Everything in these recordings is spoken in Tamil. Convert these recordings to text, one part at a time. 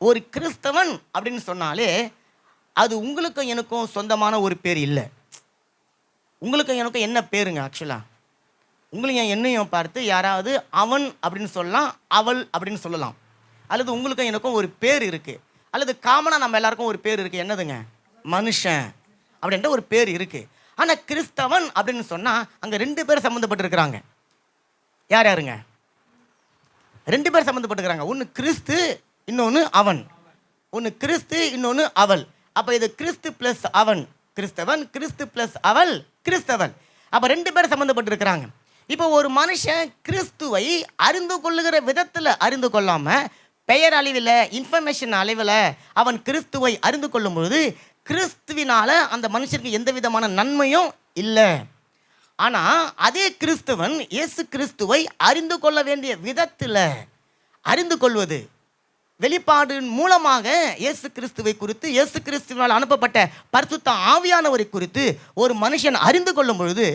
ஒரு கிறிஸ்தவன் அப்படின்னு சொன்னாலே அது உங்களுக்கும் எனக்கும் சொந்தமான ஒரு பேர் இல்லை. உங்களுக்கும் எனக்கும் என்ன பேருங்க ஆக்சுவலாக உங்களையும் என்னையும் பார்த்து யாராவது அவன் அப்படின்னு சொல்லலாம் அவள் அப்படின்னு சொல்லலாம். அல்லது உங்களுக்கும் எனக்கும் ஒரு பேர் இருக்குது அல்லது காமனாக நம்ம எல்லாருக்கும் ஒரு பேர் இருக்குது என்னதுங்க? மனுஷன் அப்படின்ற ஒரு பேர் இருக்குது ஆனால் கிறிஸ்தவன் அப்படின்னு சொன்னால் அங்கே ரெண்டு பேர் சம்மந்தப்பட்டிருக்கிறாங்க. யார் யாருங்க? ரெண்டு பேர் சம்மந்தப்பட்டிருக்கிறாங்க. ஒன்று கிறிஸ்து இன்னொன்று அவன். ஒன்று கிறிஸ்து இன்னொன்று அவள். அப்போ இது கிறிஸ்து ப்ளஸ் அவன். கிறிஸ்தவன் கிறிஸ்து ப்ளஸ் அவள் கிறிஸ்தவன். அப்போ ரெண்டு பேர் சம்மந்தப்பட்டிருக்கிறாங்க இப்போ ஒரு மனுஷன் கிறிஸ்துவை அறிந்து கொள்ளுகிற விதத்தில் அறிந்து கொள்ளாமல் பெயர் அளவில் இன்ஃபர்மேஷன் அளவில் அவன் கிறிஸ்துவை அறிந்து கொள்ளும் பொழுது அந்த மனுஷனுக்கு எந்த விதமான நன்மையும் இல்லை. ஆனால் அதே கிறிஸ்துவன் இயேசு கிறிஸ்துவை அறிந்து கொள்ள வேண்டிய விதத்தில் அறிந்து கொள்வது வெளிப்பாடின் மூலமாக இயேசு கிறிஸ்துவை குறித்து இயேசு கிறிஸ்துவினால் அனுப்பப்பட்ட பரிசுத்த ஆவியானவரை குறித்து ஒரு மனுஷன் அறிந்து கொள்ளும் பொழுது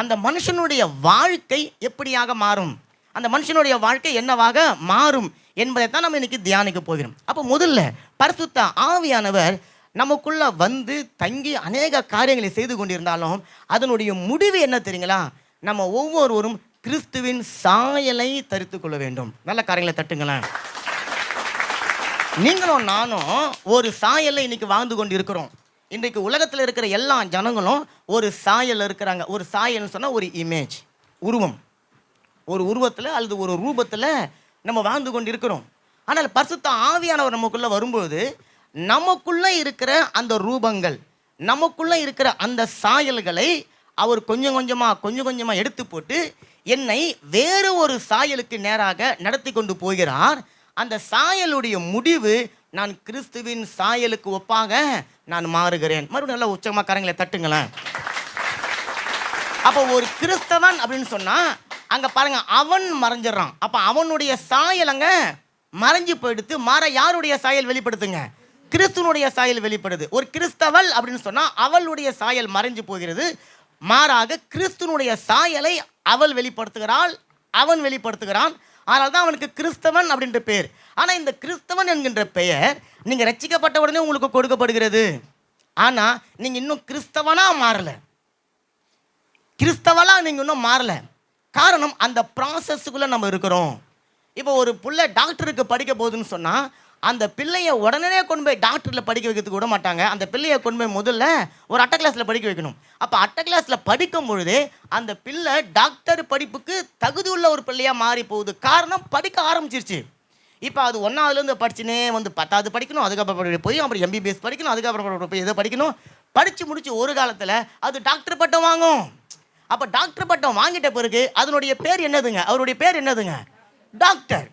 அந்த மனுஷனுடைய வாழ்க்கை எப்படியாக மாறும்? அந்த மனுஷனுடைய வாழ்க்கை என்னவாக மாறும் என்பதை தான் நம்ம இன்னைக்கு தியானிக்க போகிறோம். அப்போ முதல்ல பரிசுத்த ஆவியானவர் நமக்குள்ள வந்து தங்கி அநேக காரியங்களை செய்து கொண்டிருந்தாலும் அதனுடைய முடிவு என்ன தெரியுங்களா? நம்ம ஒவ்வொருவரும் கிறிஸ்துவின் சாயலை தரித்து கொள்ள வேண்டும். நல்ல காரியங்களை தட்டுங்களேன். நீங்களும் நானும் ஒரு சாயல்ல இன்னைக்கு வாழ்ந்து கொண்டு இருக்கிறோம் இன்றைக்கு உலகத்தில் இருக்கிற எல்லா ஜனங்களும் ஒரு சாயல் இருக்கிறாங்க. ஒரு சாயல்னு சொன்னால் ஒரு இமேஜ் உருவம். ஒரு உருவத்தில் அல்லது ஒரு ரூபத்தில் நம்ம வாழ்ந்து கொண்டு இருக்கிறோம் ஆனால் பரிசுத்த ஆவியானவர் நமக்குள்ளே வரும்போது நமக்குள்ளே இருக்கிற அந்த ரூபங்கள் நமக்குள்ளே இருக்கிற அந்த சாயல்களை அவர் கொஞ்சம் கொஞ்சமாக கொஞ்சம் கொஞ்சமாக எடுத்து போட்டு என்னை வேறு ஒரு சாயலுக்கு நேராக நடத்தி கொண்டு போகிறார். அந்த சாயலுடைய முடிவு நான் கிறிஸ்துவின் சாயலுக்கு ஒப்பாக நான் மாறுகிறேன். மறுபடியும் நல்லா உச்சமாக கரங்களை தட்டுங்களேன். அப்போ ஒரு கிறிஸ்தவன் அப்படின்னு சொன்னா அங்க பாருங்க அவன் மறைஞ்சிடறான். அப்ப அவனுடைய சாயல் அங்க மறைஞ்சு போயிடுத்து மாற யாருடைய சாயல் வெளிப்படுத்துங்க? கிறிஸ்துவனுடைய சாயல் வெளிப்படுது. ஒரு கிறிஸ்தவள் அப்படின்னு சொன்னா அவளுடைய சாயல் மறைஞ்சு போகிறது. மாறாக கிறிஸ்துவனுடைய சாயலை அவள் வெளிப்படுத்துகிறாள் அவன் வெளிப்படுத்துகிறான். அதனால தான் அவனுக்கு கிறிஸ்தவன் அப்படின்ற பெயர் ஆனால் இந்த கிறிஸ்தவன் என்கின்ற பெயர் நீங்கள் ரசிக்கப்பட்ட உடனே உங்களுக்கு கொடுக்கப்படுகிறது. ஆனால் நீங்கள் இன்னும் கிறிஸ்தவனாக மாறலை. கிறிஸ்தவனாக நீங்கள் இன்னும் மாறலை. காரணம் அந்த ப்ராசஸுக்குள்ளே நம்ம இருக்கிறோம். இப்போ ஒரு பிள்ளை டாக்டருக்கு படிக்க போகுதுன்னு சொன்னால் அந்த பிள்ளையை உடனே கொண்டு போய் டாக்டரில் படிக்க வைக்கிறதுக்கு விட மாட்டாங்க. அந்த பிள்ளையை கொண்டு போய் முதல்ல ஒரு அட்டை கிளாஸில் படிக்க வைக்கணும். அப்போ அட்டை கிளாஸில் படிக்கும் பொழுது அந்த பிள்ளை டாக்டர் படிப்புக்கு தகுதி உள்ள ஒரு பிள்ளையாக மாறி போகுது. காரணம் படிக்க ஆரம்பிச்சிருச்சு. இப்போ அது ஒன்றாவதுலேருந்து படிச்சுனே வந்து பத்தாவது படிக்கணும் அதுக்கப்புறம் போய் அப்புறம் எம்பிபிஎஸ் படிக்கணும் அதுக்கப்புறம் போய் எதை படிக்கணும். படித்து முடிச்சு ஒரு காலத்தில் அது டாக்டர் பட்டம் வாங்கும். அப்போ டாக்டர் பட்டம் வாங்கிட்ட பிறகு அதனுடைய பேர் என்னதுங்க? அவருடைய பேர் என்னதுங்க? டாக்டர்.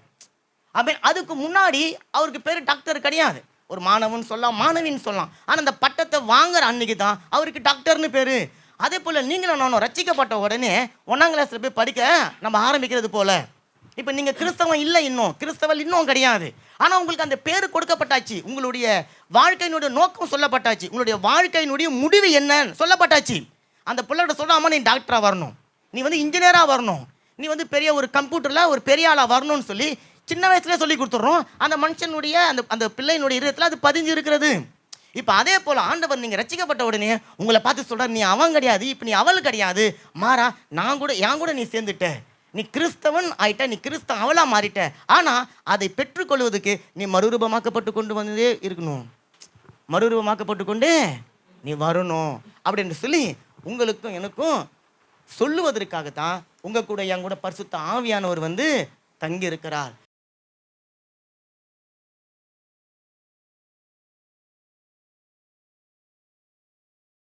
அப்படி அதுக்கு முன்னாடி அவருக்கு பேர் டாக்டர் கிடையாது. ஒரு மாணவன் சொல்லலாம் மாணவின்னு சொல்லலாம். ஆனால் அந்த பட்டத்தை வாங்குற அன்னைக்கு தான் அவருக்கு டாக்டர்னு பேர். அதே போல் நீங்களும் நானும் ரச்சிக்கப்பட்ட உடனே ஒன்றாம் கிளாஸில் போய் படிக்க நம்ம ஆரம்பிக்கிறது போல். இப்போ நீங்கள் கிறிஸ்தவம் இல்லை இன்னும். கிறிஸ்தவன் இன்னும் கிடையாது. ஆனால் உங்களுக்கு அந்த பேர் கொடுக்கப்பட்டாச்சு. உங்களுடைய வாழ்க்கையினுடைய நோக்கம் சொல்லப்பட்டாச்சு. உங்களுடைய வாழ்க்கையினுடைய முடிவு என்னன்னு சொல்லப்பட்டாச்சு. அந்த பிள்ளைகிட்ட சொல்லாமல் நீ டாக்டராக வரணும். நீ வந்து இன்ஜினியராக வரணும். நீ வந்து பெரிய ஒரு கம்ப்யூட்டரில் ஒரு பெரிய ஆளாக வரணும்னு சொல்லி சின்ன வயசுலேயே சொல்லி கொடுத்துட்றோம். அந்த மனுஷனுடைய அந்த அந்த பிள்ளையினுடைய இதயத்தில் அது பதிஞ்சு இருக்கிறது. இப்போ அதே போல் ஆண்டவர் நீங்கள் ரசிக்கப்பட்ட உடனே உங்களை பார்த்து சொல்கிற நீ அவன் கிடையாது இப்போ நீ அவள் கிடையாது. மாறா நான் கூட என் கூட நீ சேர்ந்துட்ட. நீ கிறிஸ்தவன் ஆயிட்ட நீ கிறிஸ்தவ அவளாக மாறிட்ட. ஆனால் அதை பெற்றுக்கொள்வதற்கு நீ மறுரூபமாக்கப்பட்டு கொண்டு வந்ததே இருக்கணும். மறுரூபமாக்கப்பட்டு கொண்டு நீ வரணும். அப்படின்னு சொல்லி உங்களுக்கும் எனக்கும் சொல்லுவதற்காகத்தான் உங்க கூட என் கூட பரிசுத்த ஆவியானவர் வந்து தங்கி இருக்கிறார்